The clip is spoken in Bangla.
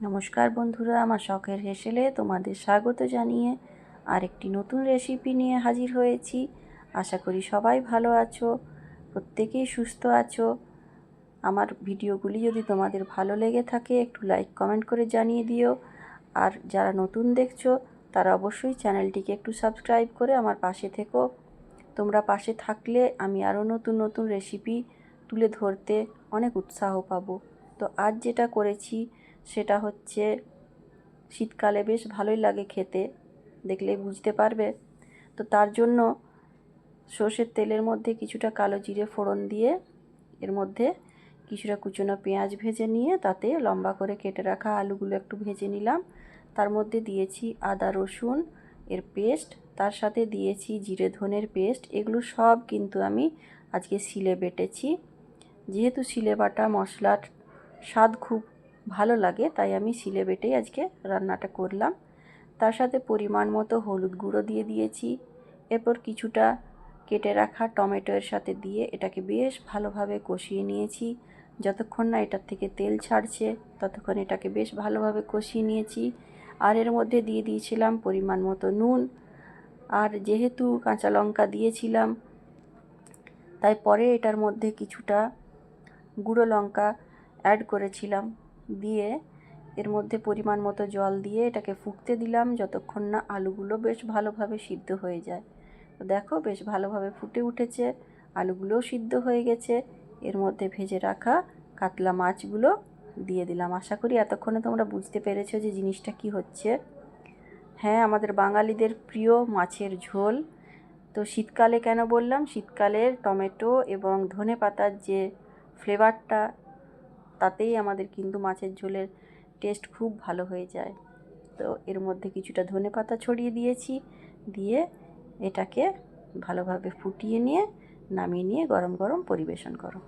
নমস্কার বন্ধুরা, আমার শখের হেসেলে তোমাদের স্বাগত জানিয়ে আরেকটি নতুন রেসিপি নিয়ে হাজির হয়েছি। আশা করি সবাই ভালো আছো, প্রত্যেকেই সুস্থ আছো। আমার ভিডিওগুলি যদি তোমাদের ভালো লেগে থাকে, একটু লাইক কমেন্ট করে জানিয়ে দিও। আর যারা নতুন দেখছ, তারা অবশ্যই চ্যানেলটিকে একটু সাবস্ক্রাইব করে আমার পাশে থেকো। তোমরা পাশে থাকলে আমি আরও নতুন নতুন রেসিপি তুলে ধরতে অনেক উৎসাহ পাবো। তো আজ যেটা করেছি সেটা হচ্ছে শীতকালে বেশ ভালোই লাগে খেতে, দেখলে বুঝতে পারবে। তো তার জন্য সর্ষের তেলের মধ্যে কিছুটা কালো জিরে ফোড়ন দিয়ে এর মধ্যে কিছুটা কুচনো পেঁয়াজ ভেজে নিয়ে তাতে লম্বা করে কেটে রাখা আলুগুলো একটু ভেজে নিলাম। তার মধ্যে দিয়েছি আদা, রসুন এর পেস্ট, তার সাথে দিয়েছি জিরে ধনের পেস্ট। এগুলো সব কিন্তু আমি আজকে শিলে বেটেছি। যেহেতু শিলে বাটা মশলার স্বাদ খুব ভালো লাগে, তাই আমি শিলে বেটেই আজকে রান্নাটা করলাম। তার সাথে পরিমাণ মতো হলুদ গুঁড়ো দিয়ে দিয়েছি। এরপর কিছুটা কেটে রাখা টমেটোর সাথে দিয়ে এটাকে বেশ ভালোভাবে কষিয়ে নিয়েছি। যতক্ষণ না এটার থেকে তেল ছাড়ছে, ততক্ষণ এটাকে বেশ ভালোভাবে কষিয়ে নিয়েছি। আর এর মধ্যে দিয়ে দিয়েছিলাম পরিমাণ মতো নুন। আর যেহেতু কাঁচা লঙ্কা দিয়েছিলাম, তাই পরে এটার মধ্যে কিছুটা গুঁড়ো লঙ্কা অ্যাড করেছিলাম। দিয়ে এর মধ্যে পরিমাণ মতো জল দিয়ে এটাকে ফুটতে দিলাম যতক্ষণ না আলুগুলো বেশ ভালোভাবে সিদ্ধ হয়ে যায়। তো দেখো বেশ ভালোভাবে ফুটে উঠেছে, আলুগুলোও সিদ্ধ হয়ে গেছে। এর মধ্যে ভেজে রাখা কাতলা মাছগুলো দিয়ে দিলাম। আশা করি এতক্ষণে তোমরা বুঝতে পেরেছ যে জিনিসটা কি হচ্ছে। হ্যাঁ আমাদের বাঙালিদের প্রিয় মাছের ঝোল। তো শীতকালে কেন বললাম? শীতকালের টমেটো এবং ধনে পাতার যে ফ্লেভারটা তাতেই আমাদের কিন্তু মাছের ঝোলের টেস্ট খুব ভালো হয়ে যায়। তো এর মধ্যে কিছুটা ধনে পাতা ছড়িয়ে দিয়েছি, দিয়ে এটাকে ভালোভাবে ফুটিয়ে নিয়ে, নামিয়ে নিয়ে গরম গরম পরিবেশন করো।